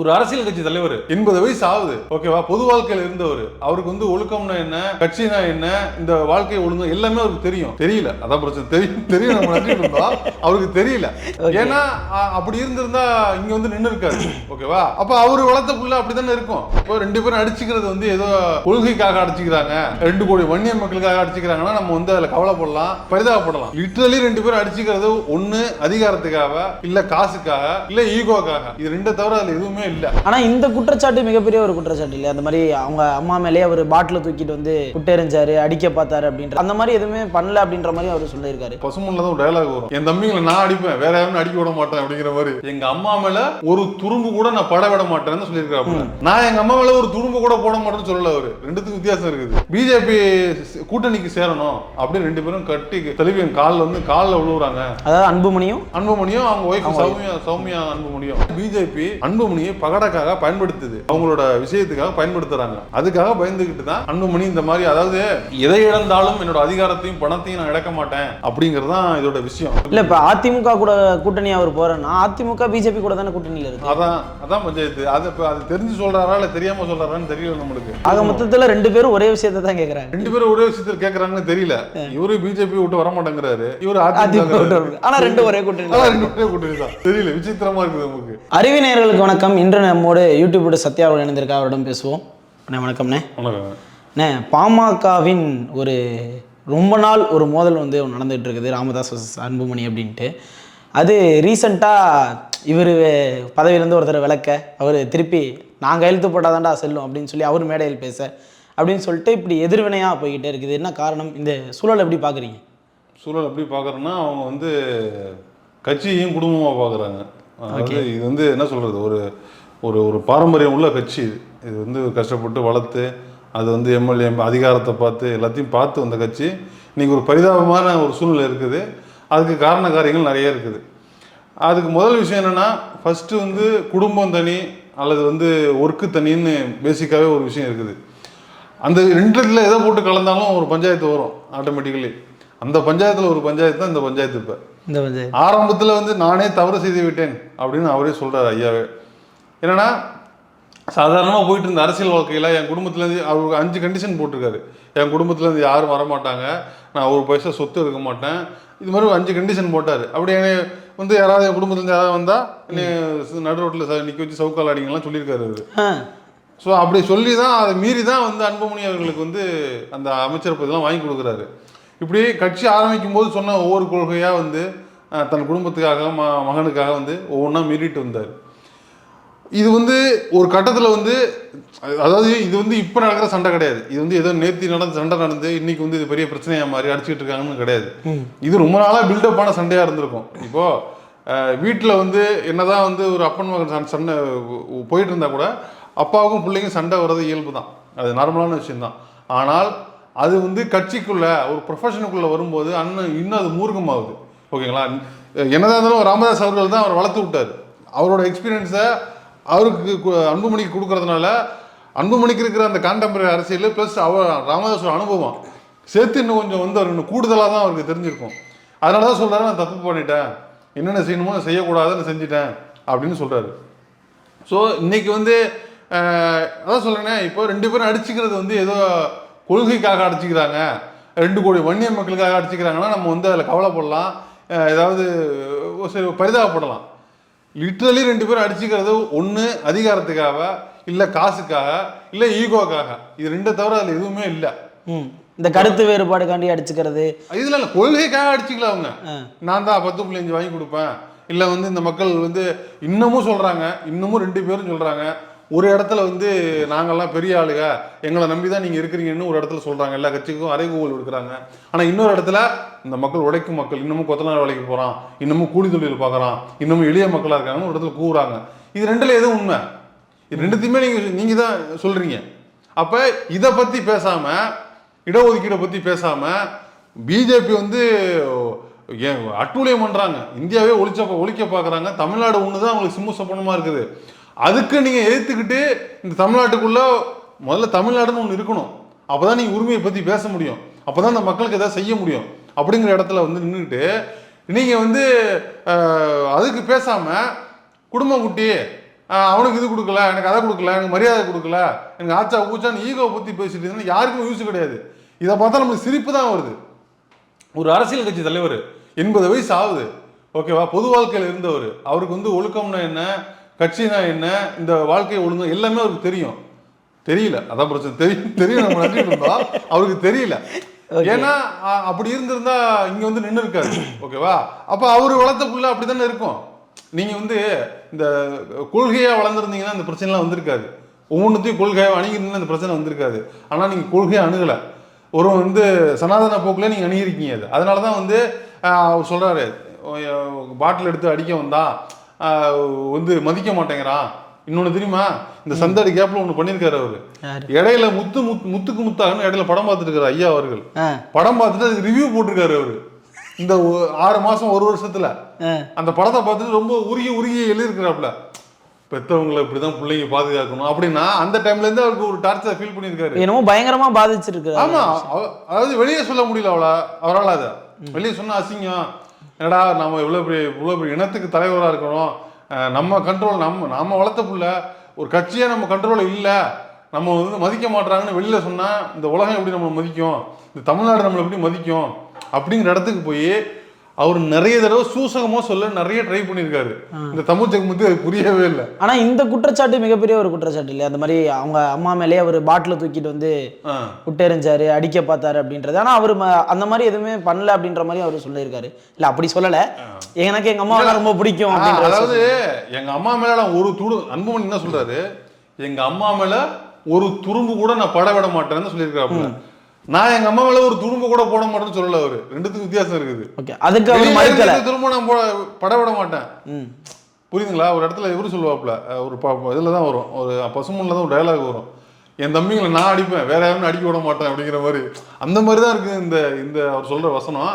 ஒரு அரசியல் கட்சி தலைவர். எண்பது வயசு ஆகுது. ஓகேவா பொது வாழ்க்கையில இருந்தவர். அவருக்கு வந்து ஒழுக்கம்னா என்ன கட்சினா என்ன இந்த வாழ்க்கை ஒழுங்கு எல்லாமே அவருக்கு தெரியும். தெரியல. அதான் பிரச்சனை. தெரியும் தெரியும். நம்ம நினைச்சிட்டு இருந்தோம். அவருக்கு தெரியல. ஏன்னா அப்படி இருந்திருந்தா இங்க வந்து நின்று இருக்காரு ஓகேவா அப்ப அவரு வளர்த்த புள்ள அப்படித்தானே இருக்கும். இப்போ ரெண்டு பேரும் அடிச்சுக்கிறது வந்து ஏதோ கொள்கைக்காக அடிச்சுக்கிறாங்க. ரெண்டு கோடி வன்னிய மக்களுக்காக அடிச்சுக்கிறாங்கன்னா நம்ம வந்து அதுல கவலைப்படலாம் பரிதாபப்படலாம். லிட்டரலி ரெண்டு பேரும் அடிச்சுக்கிறது ஒண்ணு அதிகாரத்துக்காக இல்ல காசுக்காக இல்ல ஈகோக்காக இது ரெண்டை தவிர அதுல எதுவுமே இல்ல. ஆனா இந்த குற்றச்சாட்டு மிகப்பெரிய ஒரு குற்றச்சாட்டு இல்லையா? அந்த மாதிரி அவங்க அம்மா மேலேயே அவர் பாட்டில தூக்கிட்டு வந்து குட்டெறிஞ்சாரு அடிக்க பார்த்தாரு அப்படின்ற அந்த மாதிரி எதுவுமே பண்ணல அப்படின்ற மாதிரி அவர் சொல்லியிருக்காரு. பசுமன்ல தான் ஒரு டயலாக் வரும். என் தம்பிங்களை நான் அடிப்பேன் வேற யாரும் அடிக்க விட மாட்டேன் அப்படிங்கிற மாதிரி. எங்க அம்மா மேல ஒரு துரும்பு கூட நான் பட விட மாட்டேன்னு சொல்லியிருக்காரு நான் எங்க அம்மா மேல ஒரு துரும்பு கூட போட மாட்டேன்னு சொல்லல அவரு. ரெண்டுத்துக்கு வித்தியாசம் இருக்குது. பிஜேபி கூட்டணிக்கு சேரணும் அப்படின்னு ரெண்டு பேரும் கட்டி தெளிவு காலில் வந்து காலில் விழுவுறாங்க அதாவது அன்புமணியும் அன்புமணியும் அவங்க ஒய்ஃப் சௌமியா சௌமியா அன்புமணியும். பிஜேபி அன்புமணியை பகடக்காக பயன்படுத்துது. அவங்களோட விஷயத்துக்காக பயன்படுத்துறாங்க. அதுக்காக பயந்துகிட்டு தான் அன்புமணி இந்த மாதிரி அதாவது எதை இழந்தாலும் என்னோட அதிகாரத்தையும் பணத்தையும் நான் இழக்க மாட்டேன் அப்படிங்கிறது தான் இதோட விஷயம். இல்ல இப்ப அதிமுக கூட கூட்டணி அவர் போறேன்னா அதிமுக பிஜேபி கூட தானே கூட்டணியில இருக்கு? அதான் அதான் பஞ்சாயத்து. அது இப்ப அது தெரிஞ்சு சொல்றாரா இல்ல தெரியாம சொல்றாரான்னு தெரியல நம்மளுக்கு. ஆக மொத்தத்துல ரெண்டு பேரும் ஒரே விஷயத்தை தான் கேக்குறாங்க. ரெண்டு பேரும் ஒரே விஷயத்தில் கேக்குறாங்கன்னு தெரியல. இவரு பிஜேபி விட்டு வர மாட்டேங்கிறாரு. இவரு அதிமுக. ஆனா ரெண்டு ஒரே கூட்டணி ரெண்டு ஒரே கூட்டணி தான். தெரியல விசித்திரமா இருக்குது நமக்கு. அறிவினர்களுக்கு வணக்கம். இன்று நம்மோடு யூடியூபோட சத்யா அவர்கள் இணைந்திருக்கா அவரிடம் பேசுவோம். அண்ணே வணக்கம்ண்ணே. வணக்கம். அண்ணே பாமகவின் ஒரு ரொம்ப நாள் ஒரு மோதல் வந்து நடந்துகிட்டு இருக்குது ராமதாஸ் அன்புமணி அப்படின்ட்டு. அது ரீசண்டாக இவர் பதவியிலேருந்து ஒருத்தர் விளக்க அவர் திருப்பி நான் கையெழுத்து போட்டாதான்டா செல்லும் அப்படின்னு சொல்லி அவர் மேடையில் பேச அப்படின்னு சொல்லிட்டு இப்படி எதிர்வினையாக போய்கிட்டே இருக்குது. என்ன காரணம்? இந்த சூழலை எப்படி பார்க்குறீங்க? சூழல் எப்படி பார்க்குறேன்னா அவங்க வந்து கட்சியையும் குடும்பமாக பார்க்குறாங்க. அதாவது இது வந்து என்ன சொல்கிறது ஒரு ஒரு ஒரு பாரம்பரியம் உள்ள கட்சி இது. இது வந்து கஷ்டப்பட்டு வளர்த்து அது வந்து எம்எல்ஏ அதிகாரத்தை பார்த்து எல்லாத்தையும் பார்த்து வந்த கட்சி. இன்னைக்கு ஒரு பரிதாபமான ஒரு சூழ்நிலை இருக்குது. அதுக்கு காரண காரியங்கள் நிறைய இருக்குது. அதுக்கு முதல் விஷயம் என்னென்னா ஃபஸ்ட்டு வந்து குடும்பம் தனி அல்லது வந்து ஒர்க்கு தனின்னு பேசிக்காகவே ஒரு விஷயம் இருக்குது. அந்த ரெண்டுல எதை போட்டு கலந்தாலும் ஒரு பஞ்சாயத்து வரும் ஆட்டோமேட்டிக்கலி அந்த பஞ்சாயத்தில் ஒரு பஞ்சாயத்து தான் இந்த பஞ்சாயத்து இப்போ. இந்த வந்து ஆரம்பத்தில் வந்து நானே தவறு செய்து விட்டேன் அப்படின்னு அவரே சொல்கிறார் ஐயாவே. என்னன்னா சாதாரணமாக போயிட்டு இருந்த அரசியல் வாழ்க்கையில் என் குடும்பத்துலேருந்து அவர் அஞ்சு கண்டிஷன் போட்டிருக்காரு. என் குடும்பத்துலேருந்து யாரும் வரமாட்டாங்க. நான் ஒரு பைசா சொத்து எடுக்க மாட்டேன். இது மாதிரி ஒரு அஞ்சு கண்டிஷன் போட்டார். அப்படி என்னை வந்து யாராவது என் குடும்பத்துலேருந்து யாராவது வந்தால் என்னை நடு ரோட்டில் நிற்க வச்சு சவுக்கால் அடிங்கலாம் சொல்லியிருக்காரு அவரு. ஸோ அப்படி சொல்லி தான் அதை மீறி தான் வந்து அன்புமணி அவர்களுக்கு வந்து அந்த அமைச்சர் பதவியெல்லாம் வாங்கி கொடுக்குறாரு. இப்படி கட்சி ஆரம்பிக்கும் போது சொன்ன ஒவ்வொரு கொள்கையாக வந்து தன் குடும்பத்துக்காக ம மகனுக்காக வந்து ஒவ்வொன்றா மீறிட்டு வந்தார். இது வந்து ஒரு கட்டத்தில் வந்து அதாவது இது வந்து இப்போ நடக்கிற சண்டை கிடையாது. இது வந்து ஏதோ நேத்தி நடந்த சண்டை நடந்து இன்னைக்கு வந்து இது பெரிய பிரச்சனையா மாதிரி அடிச்சுட்டு இருக்காங்கன்னு கிடையாது. இது ரொம்ப நாளாக பில்டப்பான சண்டையாக இருந்திருக்கும். இப்போ வீட்டில் வந்து என்னதான் வந்து ஒரு அப்பன் மகன் சண்டை- போயிட்டு இருந்தா கூட அப்பாவுக்கும் பிள்ளைக்கும் சண்டை வர்றது இயல்பு தான் அது நார்மலான விஷயம்தான். ஆனால் அது வந்து கட்சிக்குள்ள ஒரு ப்ரொஃபஷனுக்குள்ள வரும்போது அண்ணன் இன்னும் அது மூர்க்கமாகுது. ஓகேங்களா? என்னதான் இருந்தாலும் ராமதாஸ் அவர்கள் தான் அவர் வளர்த்து விட்டார். அவரோட எக்ஸ்பீரியன்ஸை அவருக்கு அன்புமணிக்கு கொடுக்கறதுனால அன்புமணிக்கு இருக்கிற அந்த கான்டெம்பரரி அரசியல் ப்ளஸ் அவர் ராமதாஸோட அனுபவம் சேர்த்து இன்னும் கொஞ்சம் வந்து அவர் இன்னும் கூடுதலாக தான் அவருக்கு தெரிஞ்சிருக்கும். அதனால தான் சொல்கிறாரு நான் தப்பு பண்ணிட்டேன். என்னென்ன செய்யணுமோ செய்யக்கூடாதுன்னு செஞ்சுட்டேன். அப்படின்னு சொல்கிறாரு ஸோ இன்னைக்கு வந்து அதான் சொல்கிறேன்னே இப்போ ரெண்டு பேரும் அடிச்சுக்கிறது வந்து ஏதோ கொள்கைக்காக அடிச்சுக்கிறாங்க. ரெண்டு கோடி வன்னிய மக்களுக்காக அடிச்சுக்கிறாங்கன்னா நம்ம வந்து அதில் கவலைப்படலாம். ஏதாவது சரி பரிதாபப்படலாம். லிட்ரலி ரெண்டு பேரும் அடிச்சுக்கிறது ஒன்று அதிகாரத்துக்காக இல்லை காசுக்காக இல்லை ஈகோக்காக. இது ரெண்டை தவிர அதில் எதுவுமே இல்லை. இந்த கருத்து வேறுபாடுக்காண்டி அடிச்சுக்கிறது. இதுல இல்ல கொள்கைக்காக அடிச்சுக்கல அவங்க. நான் தான் பத்து புள்ளி அஞ்சு வாங்கி கொடுப்பேன். இல்ல வந்து இந்த மக்கள் வந்து இன்னமும் சொல்றாங்க. இன்னமும் ரெண்டு பேரும் சொல்றாங்க. ஒரு இடத்துல வந்து நாங்கள்லாம் பெரிய ஆளுங்க எங்களை நம்பி தான் நீங்கள் இருக்கிறீங்கன்னு ஒரு இடத்துல சொல்கிறாங்க எல்லா கட்சிக்கும் அறைகூவல் கொடுக்குறாங்க. ஆனால் இன்னொரு இடத்துல இந்த மக்கள் உழைக்கும் மக்கள் இன்னமும் கொத்தனார் வேலைக்கு போகிறான் இன்னமும் கூலி தொழில் பார்க்குறான் இன்னமும் எளிய மக்களாக இருக்காங்கன்னு ஒரு இடத்துல கூறாங்க இது ரெண்டுல எதுவும் உண்மை? இது ரெண்டுத்தையுமே நீங்கள் நீங்கள் தான் சொல்கிறீங்க அப்போ இதை பற்றி பேசாமல் இடஒதுக்கீடை பற்றி பேசாமல் பிஜேபி வந்து அட்டூழியம் பண்ணுறாங்க இந்தியாவே ஒழிச்ச ஒழிக்க பார்க்குறாங்க. தமிழ்நாடு ஒன்று தான் அவங்களுக்கு சிம்மு சப்பனமா இருக்குது. அதுக்கு நீங்கள் எதிர்த்துக்கிட்டு இந்த தமிழ்நாட்டுக்குள்ளே முதல்ல தமிழ்நாடுன்னு ஒன்று இருக்கணும். அப்பதான் நீங்கள் உரிமையை பற்றி பேச முடியும். அப்பதான் இந்த மக்களுக்கு எதாவது செய்ய முடியும். அப்படிங்கிற இடத்துல வந்து நின்றுட்டு நீங்கள் வந்து அதுக்கு பேசாமல் குடும்ப குட்டி அவனுக்கு இது கொடுக்கல எனக்கு அதை கொடுக்கல எனக்கு மரியாதை கொடுக்கல எனக்கு ஆச்சா ஊச்சான்னு ஈகோ பற்றி பேசிட்டு இருந்தால் யாருக்கும் யூஸ் கிடையாது. இதை பார்த்தா நமக்கு சிரிப்பு தான் வருது. ஒரு அரசியல் கட்சி தலைவர் எண்பது வயசு ஆகுது. ஓகேவா? பொது வாழ்க்கையில் இருந்தவர். அவருக்கு வந்து ஒழுக்கம்னா என்ன? கட்சினா என்ன? இந்த வாழ்க்கை ஒழுங்கு எல்லாமே அவருக்கு தெரியும். தெரியல. அதான் பிரச்சனை. தெரியும் தெரியும். நம்ம நினைச்சிட்டு இருந்தோம். அவருக்கு தெரியல. ஏன்னா அப்படி இருந்திருந்தா இங்க வந்து நின்று இருக்காரு. ஓகேவா அப்ப அவர் வளர்த்த புள்ள அப்படித்தானே இருக்கும். நீங்க வந்து இந்த கொள்கையா வளர்ந்துருந்தீங்கன்னா இந்த பிரச்சனைலாம் வந்திருக்காது. ஒவ்வொன்றுத்தையும் கொள்கையாக அணுகிருந்தீங்கன்னா இந்த பிரச்சனை வந்திருக்காது. ஆனா நீங்க கொள்கையை அணுகலை. ஒரு வந்து சனாதன போக்குல நீங்க அணுகிருக்கீங்க அது. அதனால தான் வந்து அவர் சொல்றாரு பாட்டில் எடுத்து அடிக்க வந்தா வந்து மதிக்க மாட்டேங்கிறான் இன்னொன்னு தெரியுமா? இந்த சந்தடி கேப்ல ஒண்ணு பண்ணியிருக்காரு அவரு? இடையில முத்து முத்து முத்துக்கு முத்தாகன்னு இடையில படம் பார்த்துட்டு இருக்காரு ஐயா அவர்கள். படம் பார்த்துட்டு அதுக்கு ரிவ்யூ போட்டிருக்காரு அவரு. இந்த ஆறு மாசம் ஒரு வருஷத்துல. அந்த படத்தை பார்த்துட்டு ரொம்ப உருகி உருகி எழுதியிருக்கிறாப்புல. பெத்தவங்களை இப்படிதான் பிள்ளைங்க பாதுகாக்கணும் அப்படின்னா அந்த டைம்ல இருந்து அவருக்கு ஒரு டார்ச்சர் ஃபீல் பண்ணியிருக்காரு. என்னமோ பயங்கரமா பாதிச்சிருக்கு ஆமா அதாவது வெளியே சொல்ல முடியல அவள அவரால் அதை. வெளியே சொன்னா அசிங்கம். என்னடா நம்ம இவ்வளோ பெரிய இவ்வளோ பெரிய இனத்துக்கு தலைவராக இருக்கிறோம்? நம்ம கண்ட்ரோல் நம்ம நம்ம வளர்த்த புள்ள ஒரு கட்சியே நம்ம கண்ட்ரோல் இல்லை. நம்ம வந்து மதிக்க மாட்றாங்கன்னு வெளியில சொன்னால் இந்த உலகம் எப்படி நம்மளை மதிக்கும்? இந்த தமிழ்நாடு நம்மளை எப்படி மதிக்கும்? அப்படிங்கிற இடத்துக்கு போய் அவர் நிறைய தடவை சூசகமா சொல்ல நிறைய ட்ரை பண்ணியிருக்காரு. இந்த தமிழ் ஜெகமுத்து அது புரியவே இல்லை. ஆனா இந்த குற்றச்சாட்டு மிகப்பெரிய ஒரு குற்றச்சாட்டு இல்லையா? அந்த மாதிரி அவங்க அம்மா மேலேயே அவர் பாட்டில தூக்கிட்டு வந்து விட்டெறிஞ்சாரு அடிக்க பார்த்தாரு அப்படின்றது. ஆனா அவர் அந்த மாதிரி எதுவுமே பண்ணல அப்படின்ற மாதிரி அவர் சொல்லியிருக்காரு. இல்ல அப்படி சொல்லல. எனக்கு எங்க அம்மா ரொம்ப பிடிக்கும் அதாவது எங்க அம்மா மேல நான் ஒரு துடு அன்புமணி என்ன சொல்றாரு? எங்க அம்மா மேல ஒரு துரும்பு கூட நான் பட விட மாட்டேன்னு சொல்லியிருக்காப்புல நான் எங்க அம்மா மேல ஒரு துரும்பு கூட போட மாட்டேன்னு சொல்லல அவரு. ரெண்டுத்துக்கு வித்தியாசம் இருக்குது. ஓகே அதுக்கு அவர் மறுக்கல. துரும்பு நான் போட- பட விட மாட்டேன். ம். புரியுதுங்களா? ஒரு இடத்துல இவரு சொல்லுவாப்புல அஹ் ஒரு இதுல தான் வரும். ஒரு பசுமன்ல தான் ஒரு டயலாக் வரும். என் தம்பிங்களை நான் அடிப்பேன் வேற யாரும் அடிக்க விட மாட்டேன் அப்படிங்கிற மாதிரி. அந்த மாதிரி தான் இருக்கு இந்த இந்த அவர் சொல்ற வசனம்.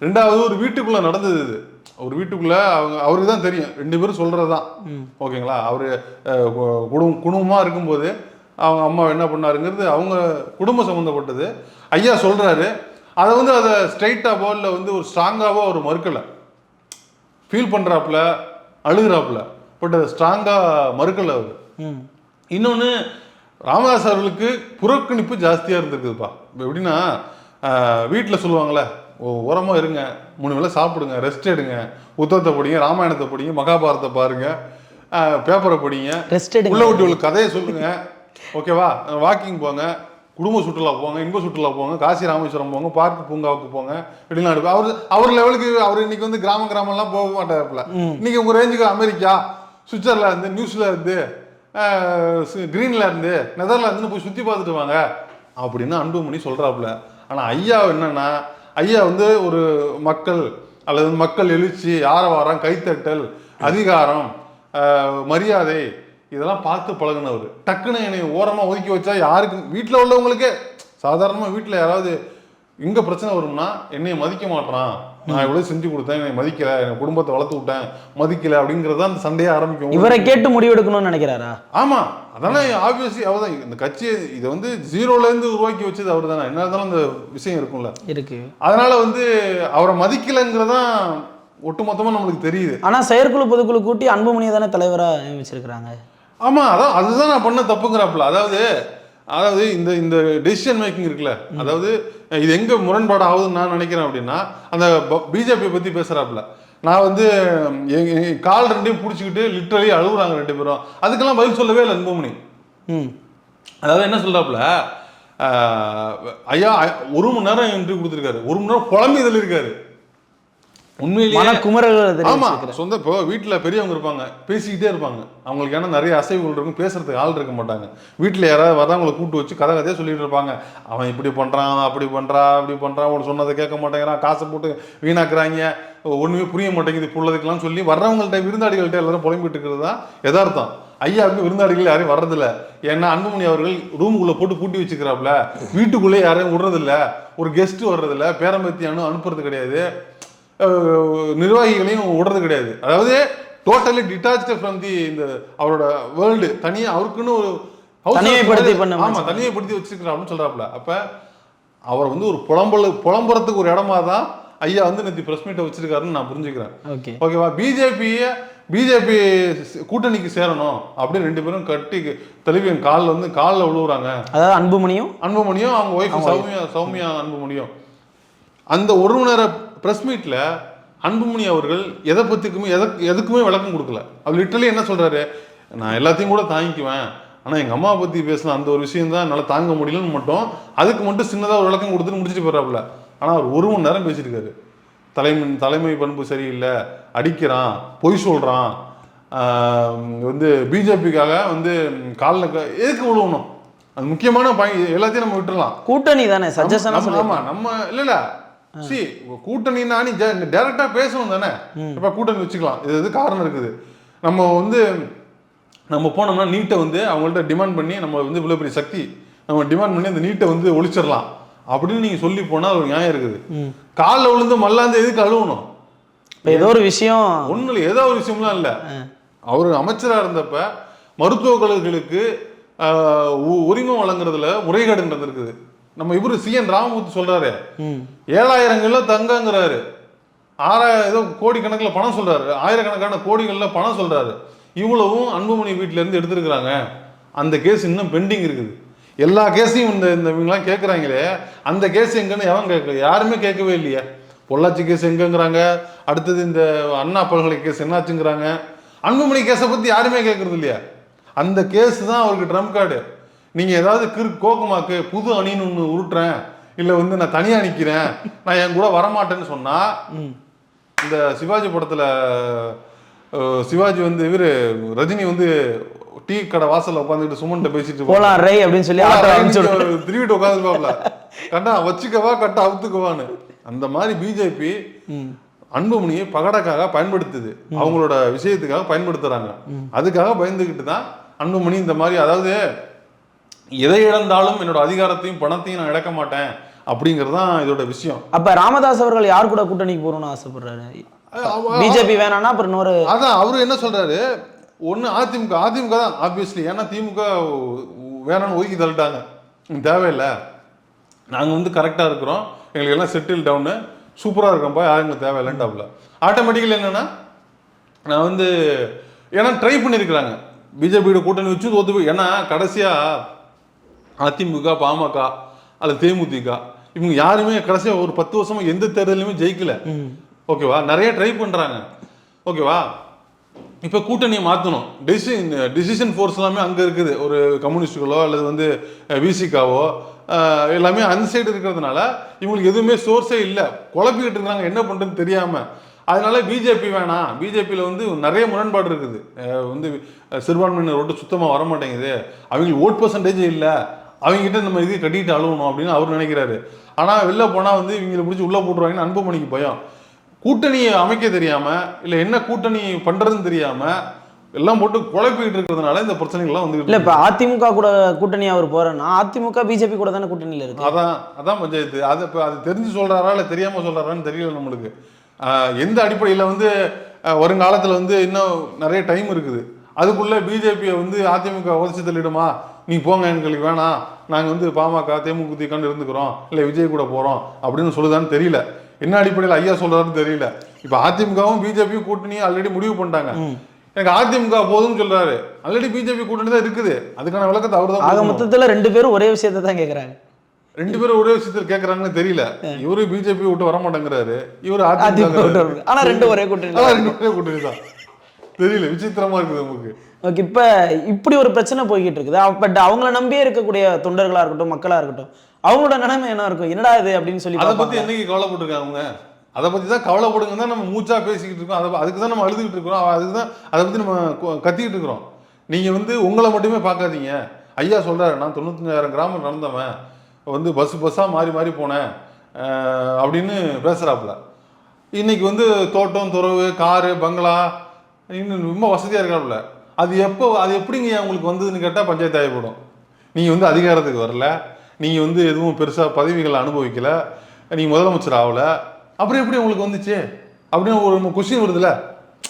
ரெண்டாவது ஒரு வீட்டுக்குள்ள நடந்தது இது. ஒரு வீட்டுக்குள்ள அவங்க அவருக்கு தான் தெரியும். ரெண்டு பேரும் சொல்றதுதான். ஓகேங்களா? அவரு குடும் குடும்பமா இருக்கும்போது அவங்க அம்மா என்ன பண்ணாருங்கிறது அவங்க குடும்பம் சம்மந்தப்பட்டது ஐயா சொல்றாரு அதை வந்து அதை ஸ்ட்ரைட்டாவோ இல்லை வந்து ஒரு ஸ்ட்ராங்காவோ அவர் மறுக்கலை. ஃபீல் பண்ணுறாப்புல அழுகுறாப்புல பட் அதை ஸ்ட்ராங்காக மறுக்கலை அவர். இன்னொன்று ராமதாஸ் அவர்களுக்கு புறக்கணிப்பு ஜாஸ்தியாக இருந்திருக்குதுப்பா. இப்போ எப்படின்னா வீட்டில் சொல்லுவாங்கள்ல உரமாக இருங்க மூணு வேளை சாப்பிடுங்க ரெஸ்ட் எடுங்க புத்தகத்தை படிங்க ராமாயணத்தை படிங்க மகாபாரதத்தை பாருங்க பேப்பரை படிங்க ரெஸ்ட் எடுங்க. உள்ள விட்டு கதையை சொல்லுங்க ஓகேவா? வாக்கிங் போங்க குடும்ப சுற்றுலா போங்க இன்ப சுற்றுலா போங்க காசி ராமேஸ்வரம் போங்க பார்க் பூங்காவுக்கு போங்க வெளிநாடு அவர் அவர் லெவலுக்கு அவர் இன்னைக்கு வந்து கிராம கிராமம்லாம் போக மாட்டாருல. இன்னைக்கு உங்க ரேஞ்சுக்கு America Switzerland New Zealand Greenland நெதர்லாந்துன்னு போய் சுத்தி பார்த்துட்டு வாங்க அப்படின்னு அன்புமணி சொல்றாப்புல. ஆனா ஐயா என்னன்னா ஐயா வந்து ஒரு மக்கள் அல்லது மக்கள் எழுச்சி ஆரவாரம் கைத்தட்டல் அதிகாரம் மரியாதை இதெல்லாம் பார்த்து பழகுனவர். டக்குன்னு என்னை ஓரமா ஒதுக்கி வச்சா யாருக்கு வீட்டில் உள்ளவங்களுக்கே சாதாரணமா வீட்டில் யாராவது இங்க பிரச்சனை வரும்னா என்னைய மதிக்க மாட்றான். நான் இவ்வளவு செஞ்சு கொடுத்தேன் என்னை மதிக்கல என் குடும்பத்தை வளர்த்து விட்டேன் மதிக்கல அப்படிங்கறது தான் அந்த சண்டையே ஆரம்பிக்கும். இவரை கேட்டு முடிவெடுக்கணும்னு நினைக்கிறாரா? ஆமா. அதானே ஆப்வியஸ்லி அவர்தான். இந்த கட்சியை இதை வந்து ஜீரோல இருந்து உருவாக்கி வச்சது அவர் தானே என்ன இருந்தாலும் அந்த விஷயம் இருக்கும்ல. இருக்கு. அதனால வந்து அவரை மதிக்கலைங்கிறதான் ஒட்டுமொத்தமா நம்மளுக்கு தெரியுது. ஆனா செயற்குழு பொதுக்குழு கூட்டி அன்புமணியை தானே தலைவரா நியமிச்சிருக்கிறாங்க? ஆமா அதான் அதுதான் நான் பண்ண தப்புங்கிறாப்புல. அதாவது அதாவது இந்த இந்த டெசிஷன் மேக்கிங் இருக்குல்ல. அதாவது இது எங்க முரண்பாடு ஆகுதுன்னு நான் நினைக்கிறேன் அப்படின்னா அந்த பிஜேபி பத்தி பேசுறாப்புல. நான் வந்து கால் ரெண்டையும் பிடிச்சிக்கிட்டு லிட்டரலி அழுகுறாங்க ரெண்டு பேரும். அதுக்கெல்லாம் பதில் சொல்லவே இல்லை அன்புமணி. ம். அதாவது என்ன சொல்றாப்புல? ஆஹ், ஐயா ஒரு மணி நேரம் இன்டர்வியூ கொடுத்துருக்காரு. ஒரு மணி நேரம் குழம்பி இருக்காரு உண்மையிலேயே மன குமரல்களை ஆமா சொந்த இப்போ வீட்டுல பெரியவங்க இருப்பாங்க பேசிக்கிட்டே இருப்பாங்க. அவங்களுக்கு ஏன்னா நிறைய அசைவுகள் இருக்கும் பேசுறதுக்கு ஆள் இருக்க மாட்டாங்க. வீட்டுல யாராவது வரவங்களை கூட்டு வச்சு கதை கதையா சொல்லிட்டு இருப்பாங்க. அவன் இப்படி பண்றான் அவன் அப்படி பண்றான் அப்படி பண்றான் ஒரு சொன்னதை கேட்க மாட்டேங்கிறான் காசை போட்டு வீணாக்குறாங்க. ஒண்ணுமே புரிய மாட்டேங்குது இப்போ உள்ளதுக்கெல்லாம் சொல்லி வர்றவங்கள்ட்ட விருந்தாடிகள்ட்ட எல்லாரும் புலம்பிட்டு இருக்கிறது தான் யதார்த்தம். ஐயாவுக்கு விருந்தாடிகள் யாரையும் வர்றதில்ல. ஏன்னா அன்புமணி அவர்கள் ரூமுக்குள்ள போட்டு பூட்டி வச்சுக்கிறாப்புல. வீட்டுக்குள்ளே யாரையும் விடுறதில்ல. ஒரு கெஸ்ட் வர்றதில்ல. பேரம்பத்தி அனு அனுப்புறது கிடையாது. நிர்வாகிகளையும் விடுறது கிடையாது. அதாவது டோட்டலி டிட்டாச்சு ஃப்ரம் தி இந்த அவரோட வேர்ல்டு தனியா அவருக்குன்னு ஒரு தனிமைப்படுத்தி பண்ண ஆமா தனிமைப்படுத்தி வச்சிருக்கிறார் அப்படின்னு சொல்றாப்புல. அப்ப அவர் வந்து ஒரு புலம்பல் புலம்புறதுக்கு ஒரு இடமா தான் ஐயா வந்து நேற்று பிரஸ் மீட்டை வச்சிருக்காருன்னு நான் புரிஞ்சுக்கிறேன். ஓகே. ஓகேவா? பிஜேபியை பிஜேபி கூட்டணிக்கு சேரணும் அப்படின்னு ரெண்டு பேரும் கட்டி தெளிவு என் காலில் வந்து காலில் விழுவுறாங்க அதாவது அன்புமணியும் அன்புமணியும் அவங்க ஒய்ஃப் சௌமியா சௌமியா அன்புமணியும். அந்த ஒரு மணி நேர ப்ரெஸ் மீட்டில் அன்புமணி அவர்கள் எதை பற்றிக்குமே எதற்கு எதுக்குமே விளக்கம் கொடுக்கல. அவர் லிட்டரலி என்ன சொல்றாரு? நான் எல்லாத்தையும் கூட தாங்கிக்குவேன். ஆனால் எங்கள் அம்மா பற்றி பேசின அந்த ஒரு விஷயம் தான் என்னால் தாங்க முடியலன்னு மட்டும் அதுக்கு மட்டும் சின்னதாக ஒரு விளக்கம் கொடுத்துட்டு முடிச்சுட்டு போயிடறாப்புல. ஆனால் அவர் ஒரு மணி நேரம் பேசியிருக்காரு. தலைமை தலைமை பண்பு சரியில்லை. அடிக்கிறான். பொய் சொல்கிறான் வந்து பிஜேபிக்காக வந்து காலில் எதுக்கு விழுவணும்? அது முக்கியமான பாயிண்ட் எல்லாத்தையும் நம்ம விட்டுறலாம். கூட்டணி தானே? சஜஷனா நம்ம- சொல்லி ஆமா நம்ம இல்ல இல்ல. சி கூட்டணினா நீ டைரக்டா பேசணும் தானே? இப்ப கூட்டணி வச்சுக்கலாம். இது இது காரணம் இருக்குது. நம்ம வந்து நம்ம போனோம்னா நீட்டை வந்து அவங்கள்ட்ட டிமாண்ட் பண்ணி நம்ம வந்து இவ்வளவு பெரிய சக்தி நம்ம டிமாண்ட் பண்ணி அந்த நீட்டை வந்து ஒழிச்சிடலாம். அப்படின்னு நீங்க சொல்லி போனா ஒரு நியாயம் இருக்குது. காலில் விழுந்து மல்லாந்து எதுக்கு அழுவணும்? ஏதோ ஒரு விஷயம். ஒண்ணும் இல்லை ஏதோ ஒரு விஷயம்லாம் இல்லை. அவர் அமைச்சரா இருந்தப்ப மருத்துவக் கல்லூரிகளுக்கு உரிமம் வழங்குறதுல முறைகேடு நடந்திருக்குது நம்ம இவரு சி என் ராமமூர்த்தி சொல்றாரு. ம். ஏழாயிரங்கள்ல தங்கங்கிறாரு. ஆறாயிரம் ஏதோ கோடிக்கணக்கில் பணம் சொல்றாரு. ஆயிரக்கணக்கான கோடிகள்ல பணம் சொல்றாரு. இவ்வளவும் அன்புமணி வீட்ல இருந்து எடுத்திருக்கிறாங்க. அந்த கேஸ் இன்னும் பெண்டிங் இருக்குது. எல்லா கேஸையும் இந்த இந்த இவங்கெல்லாம் கேட்குறாங்களே அந்த கேஸ் எங்கன்னு எவன் கேட்க யாருமே கேட்கவே இல்லையே. பொள்ளாச்சி கேஸ் எங்கங்கிறாங்க? அடுத்தது இந்த அண்ணா பல்கலை கேஸ் என்னாச்சுங்கிறாங்க. அன்புமணி கேஸை பத்தி யாருமே கேட்கறது இல்லையா. அந்த கேஸ் தான் அவருக்கு ட்ரம் கார்டு. நீங்க ஏதாவது கிறு கோக்குமாக்கு புது அணின்னு ஒன்று உருட்டுறேன் இல்லை வந்து நான் தனியாக நிற்கிறேன் நான் என் கூட வரமாட்டேன்னு சொன்னா ம். இந்த சிவாஜி படத்துல சிவாஜி வந்து இவரு ரஜினி வந்து டீ கடை வாசல்ல உட்காந்துக்கிட்டு சுமன்ட்ட பேசிட்டு போலாம் ரை அப்படின்னு சொல்லி. திருவிட்டு உட்காந்துருப்பாப்ல கண்டா வச்சுக்கவா கட்டா அவுத்துக்கவான்னு. அந்த மாதிரி பிஜேபி அன்புமணியை பகடக்காக பயன்படுத்துது. அவங்களோட விஷயத்துக்காக பயன்படுத்துறாங்க. அதுக்காக பயந்துகிட்டு தான் அன்புமணி இந்த மாதிரி அதாவது எதை இழந்தாலும் என்னோட அதிகாரத்தையும் பணத்தையும் நான் இழக்க மாட்டேன் அப்படிங்கிறது தான் இதோட விஷயம். அப்ப ராமதாஸ் அவர்கள் யார் கூட கூட்டணிக்கு போகணும்னு ஆசைப்படுறாரு? பிஜேபி வேணாம்னா அப்புறம் இன்னொரு அதான் அவரு என்ன சொல்றாரு? ஒண்ணு அதிமுக அதிமுக தான் ஆப்வியஸ்லி ஏன்னா திமுக வேணாம்னு ஒதுக்கி தள்ளிட்டாங்க. தேவையில்லை. நாங்க வந்து கரெக்டா இருக்கிறோம். எங்களுக்கு எல்லாம் செட்டில் டவுனு சூப்பரா இருக்கோம்ப்பா யாரும் எங்களுக்கு தேவையில்லைன்ட்டாப்ல ஆட்டோமேட்டிக்கலி என்னன்னா நான் வந்து ஏன்னா ட்ரை பண்ணியிருக்கிறாங்க பிஜேபியோட கூட்டணி வச்சு தோத்து போய் ஏன்னா கடைசியா அதிமுக பாமக அல்லது தேமுதிக இவங்க யாருமே கடைசியா ஒரு பத்து வருஷமா எந்த தேர்தலையுமே ஜெயிக்கல. ஓகேவா? நிறைய ட்ரை பண்றாங்க. ஓகேவா? இப்போ கூட்டணியை மாற்றணும் டெசிஷன் டிசிஷன் ஃபோர்ஸ் எல்லாமே அங்கே இருக்குது. ஒரு கம்யூனிஸ்டுகளோ அல்லது வந்து விசிகாவோ எல்லாமே அந்த சைடு இருக்கிறதுனால இவங்களுக்கு எதுவுமே சோர்ஸே இல்லை. குழப்பிக்கிட்டு இருக்காங்க என்ன பண்ணுறதுன்னு தெரியாமல் அதனால பிஜேபி வேணாம். பிஜேபியில் வந்து நிறைய முரண்பாடு இருக்குது. வந்து சிறுபான்மையினர் ஓட்டு சுத்தமாக வர மாட்டேங்குது அவங்களுக்கு ஓட் பர்சன்டேஜ் இல்லை. அவங்ககிட்ட நம்ம இது கட்டிட்டு அழுவணும் அப்படின்னு அவர் நினைக்கிறாரு. ஆனால் வெளில போனால் வந்து இவங்களை பிடிச்சி உள்ளே போட்டுருவாங்கன்னு அன்புமணிக்கு பயம். கூட்டணியை அமைக்க தெரியாம இல்ல என்ன கூட்டணி பண்றதுன்னு தெரியாம எல்லாம் போட்டு குழப்பிக்கிட்டு இருக்கிறதுனால இந்த பிரச்சனைகள்லாம் இல்ல வந்துகிட்டு இப்ப அதிமுக கூட கூட்டணி அவர் போறேன்னா அதிமுக பிஜேபி கூட தானே கூட்டணியில இருக்கு? அதான் அதான் பஞ்சாயத்து. அது இப்போ அது தெரிஞ்சு சொல்றாரா இல்லை தெரியாம சொல்றாரான்னு தெரியல நம்மளுக்கு. எந்த அடிப்படையில் வந்து வருங்காலத்தில் வந்து இன்னும் நிறைய டைம் இருக்குது. அதுக்குள்ள பிஜேபியை வந்து அதிமுக உதச்சி தள்ளிடுமா? நீ போங்க எங்களுக்கு வேணாம். நாங்கள் வந்து பாமக தேமுதிகன்னு இருந்துக்கிறோம். இல்லை விஜய் கூட போகிறோம் அப்படின்னு சொல்லுதான்னு தெரியல. என்ன அடிப்படையில் ஐயா சொல்றாருன்னு தெரியல. இப்போ அதிமுகவும் பிஜேபியும் கூட்டணியும் ஆல்ரெடி முடிவு பண்ணிட்டாங்க. எனக்கு அதிமுக போதும்னு சொல்றாரு. ஆல்ரெடி பிஜேபி கூட்டணி தான் இருக்குது. அதுக்கான விளக்கத்தை அவர் ஆக தான் மொத்தத்துல ரெண்டு பேரும் ஒரே விஷயத்தை தான் கேக்குறாங்க. ரெண்டு பேரும் ஒரே விஷயத்தில் கேட்கறாங்கன்னு தெரியல. இவரு பிஜேபி விட்டு வர மாட்டேங்கிறாரு இவரு அதிமுக. ஆனா ரெண்டு ஒரே கூட்டணி ரெண்டு ஒரே கூட்டணி தான். தெரியல. விசித்திரமா இருக்குது நமக்கு. ஓகே இப்ப இப்படி ஒரு பிரச்சனை போய்கிட்டு இருக்குது பட் அவங்கள நம்பியே இருக்கக்கூடிய தொண்டர்களா இருக்கட்டும் மக்களா இருக்கட்டும் அவங்களோட நிலைமை என்ன இருக்கும்? என்னடா இது அப்படின்னு சொல்லி அதை. பத்தி என்னைக்கு கவலைப்பட்டிருக்காங்க அவங்க? அதை பத்தி தான் கவலைப்படுங்க தான் நம்ம மூச்சா பேசிக்கிட்டு இருக்கோம். அதை அதுக்கு தான் நம்ம அழுதுகிட்டு இருக்கிறோம். அதுக்கு தான் அதை பத்தி நம்ம கத்திக்கிட்டு இருக்கிறோம். நீங்க வந்து உங்களை மட்டுமே பார்க்காதீங்க. ஐயா சொல்றாரு நான் தொண்ணூத்தஞ்சாயிரம் கிராமம் நடந்தவன். வந்து பஸ் பஸ்ஸா மாறி மாறி போனேன். அப்படின்னு பேசுறாப்புல. இன்னைக்கு வந்து தோட்டம் துறவு காரு பங்களா இன்னும் ரொம்ப வசதியா இருக்காப்புல. அது எப்போ அது எப்படிங்க உங்களுக்கு வந்ததுன்னு கேட்டால் பஞ்சாயத்து ஆகிப்படும் நீங்கள் வந்து அதிகாரத்துக்கு வரல. நீங்கள் வந்து எதுவும் பெருசாக பதவிகளை அனுபவிக்கல. நீங்கள் முதலமைச்சர் ஆகல. அப்புறம் எப்படி உங்களுக்கு வந்துச்சு? அப்படின்னு ஒரு கொஸ்டின் வருதுல்ல.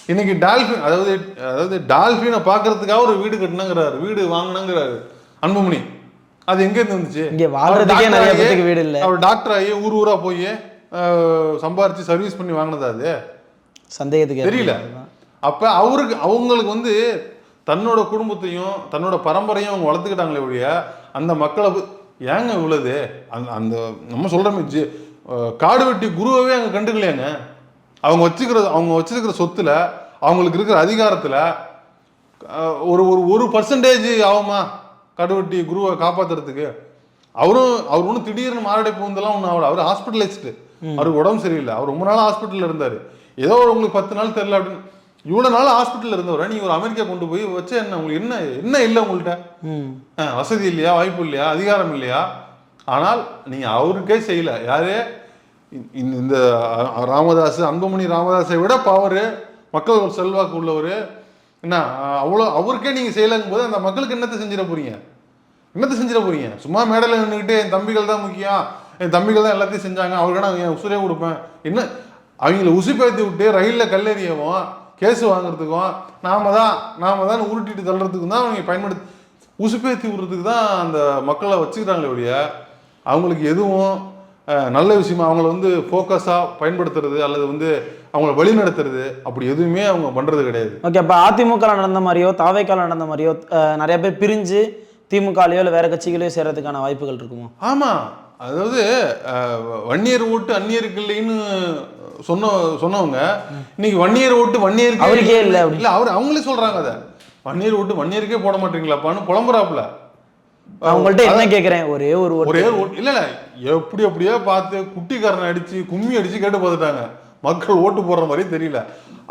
இன்னைக்கு டால்ஃபின் அதாவது அதாவது டால்ஃபினை பார்க்கறதுக்காக ஒரு வீடு கட்டினங்கிறாரு வீடு வாங்கினங்கிறாரு அன்புமணி. அது எங்கேருந்து வந்துச்சு? இங்க வாழ்றதுக்கே நிறைய ஆகி- வீடு இல்ல. அவர் டாக்டர் ஆகி ஊர் ஊரா போய் சம்பாரிச்சு சர்வீஸ் பண்ணி வாங்கினதா அது? சந்தேகத்துக்கு தெரியல. அப்போ அவருக்கு அவங்களுக்கு வந்து தன்னோட குடும்பத்தையும் தன்னோட பரம்பரையும் அவங்க வளர்த்துக்கிட்டாங்களே ஒழிய அந்த மக்களை ஏங்க இவ்வளவு? அந்த அந்த நம்ம சொல்கிறோமே ஜி காடு வெட்டி குருவவே அங்கே கண்டுக்கலையாங்க? அவங்க வச்சுக்கிற அவங்க வச்சிருக்கிற சொத்துல அவங்களுக்கு இருக்கிற அதிகாரத்தில் ஒரு ஒரு ஒரு பர்சன்டேஜ் ஆகுமா? கடுவெட்டி குருவை காப்பாத்துறதுக்கு. அவரும் அவர் ஒன்றும் திடீர்னு மாரடைப்பு வந்தெல்லாம் ஒன்றும் ஆகல. அவர் ஹாஸ்பிட்டலைஸ்டு அவருக்கு உடம்பு சரியில்லை. அவர் ரொம்ப நாள் ஹாஸ்பிட்டலில் இருந்தார். ஏதோ ஒரு உங்களுக்கு பத்து நாள் தெரியல அப்படின்னு இவ்வளோ நாள் ஹாஸ்பிட்டலில் இருந்தவரை நீ ஒரு அமெரிக்கா கொண்டு போய் வச்ச என்ன? உங்களுக்கு என்ன என்ன இல்லை உங்கள்கிட்ட வசதி இல்லையா? வாய்ப்பு இல்லையா? அதிகாரம் இல்லையா? ஆனால் நீங்கள் அவருக்கே செய்யல. யாரு? இந்த- ராமதாஸ் அன்புமணி ராமதாஸை விட பவர் மக்கள் செல்வாக்கு உள்ளவர். என்ன அவ்வளோ அவருக்கே நீங்கள் செய்யலங்கும் போது அந்த மக்களுக்கு என்னத்தை செஞ்சிட போறீங்க? என்னத்தை செஞ்சிட போறீங்க? சும்மா மேடையில் நின்றுக்கிட்டு என் தம்பிகள் தான் முக்கியம். என் தம்பிகள் தான் எல்லாத்தையும் செஞ்சாங்க. அவருக்கு நான் என் உசுரே கொடுப்பேன். என்ன அவங்கள உசுப்பேத்தி விட்டு ரயிலில் கல்லெறியவும் கேஸ் வாங்குறதுக்கும் நாம தான் நாம தான் உருட்டிட்டு தள்ளுறதுக்கும் தான் அவங்க பயன்படுத்தி உசுப்பேத்தி விடுறதுக்கு தான் அந்த மக்களை வச்சுக்கிறாங்களே ஒழிய அவங்களுக்கு எதுவும் நல்ல விஷயமா அவங்கள வந்து ஃபோக்கஸாக பயன்படுத்துறது அல்லது வந்து அவங்கள வழி நடத்துறது அப்படி எதுவுமே அவங்க பண்ணுறது கிடையாது. ஓகே அப்போ அதிமுக நடந்த மாதிரியோ தாவைக்கால நடந்த மாதிரியோ நிறைய பேர் பிரிஞ்சு திமுகலையோ இல்லை வேற கட்சிகளையோ சேர்றதுக்கான வாய்ப்புகள் இருக்குமோ? ஆமாம் அதாவது வன்னியர் ஓட்டு அந்நியருக்கு இல்லைன்னு சொன்ன சொன்னவங்க இன்னைக்கு வன்னியர் ஓட்டு வன்னியருக்கு அவருக்கே இல்லை அப்படி. இல்லை அவர் அவங்களே சொல்றாங்க அதை. வன்னியர் ஓட்டு வன்னியருக்கே போட மாட்டீங்களாப்பான்னு புலம்புறாப்புல. நான் உங்கள்ட்ட என்ன கேட்குறேன் ஒரே ஒரு ஒரே இல்லை இல்லை எப்படி அப்படியே பார்த்து குட்டிக்காரனை அடிச்சு கும்மி அடிச்சு கேட்டு பார்த்துட்டாங்க மக்கள் ஓட்டு போடுற மாதிரி தெரியல.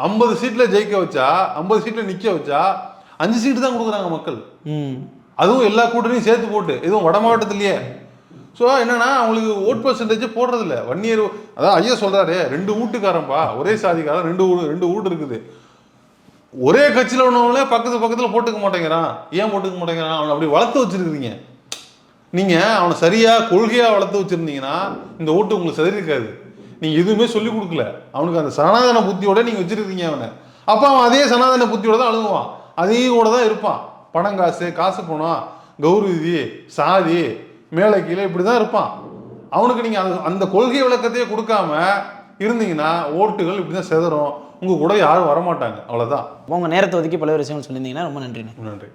ஐம்பது சீட்ல ஜெயிக்க வச்சா ஐம்பது சீட்ல நிக்க வச்சா அஞ்சு சீட்டு தான் கொடுக்குறாங்க மக்கள். ம். அதுவும் எல்லா கூட்டணியும் சேர்த்து போட்டு இதுவும் வட மாவட்டத்திலேயே. ஸோ என்னன்னா அவங்களுக்கு ஓட் பர்சன்டேஜ் போடுறது ஒன் இயர் அதான் ஐயா சொல்றாரு ரெண்டு வீட்டுக்காரன்பா ஒரே சாதிக்காரன் ரெண்டு வீடு ரெண்டு வீடு இருக்குது. ஒரே கட்சியில் உள்ளவங்களே பக்கத்து பக்கத்தில் போட்டுக்க மாட்டேங்கிறான். ஏன் போட்டுக்க மாட்டேங்கிறான்? அவனை அப்படி வளர்த்து வச்சிருக்கீங்க நீங்கள் அவனை சரியாக கொள்கையாக வளர்த்து வச்சுருந்தீங்கன்னா இந்த ஓட்டு உங்களுக்கு சதறிருக்காது நீங்கள் எதுவுமே சொல்லிக் கொடுக்கல. அவனுக்கு அந்த சனாதன புத்தியோட நீங்கள் வச்சுருக்கீங்க அவனை. அப்போ அவன் அதே சனாதன புத்தியோட தான் அழுகுவான் அதையும் கூட தான் இருப்பான். பணம் காசு காசு பணம் கௌரவி சாதி மேலே கீழே இப்படி தான் இருப்பான். அவனுக்கு நீங்க அந்த அந்த கொள்கை விளக்கத்தையே கொடுக்காம இருந்தீங்கன்னா ஓட்டுகள் இப்படி தான் செதறும். உங்க கூட யாரும் வரமாட்டாங்க. அவ்வளவுதான். உங்கள் நேரத்தை ஒதுக்கி பல விஷயங்கள் சொல்லியிருந்தீங்கன்னா ரொம்ப நன்றிண்ணே. நன்றி.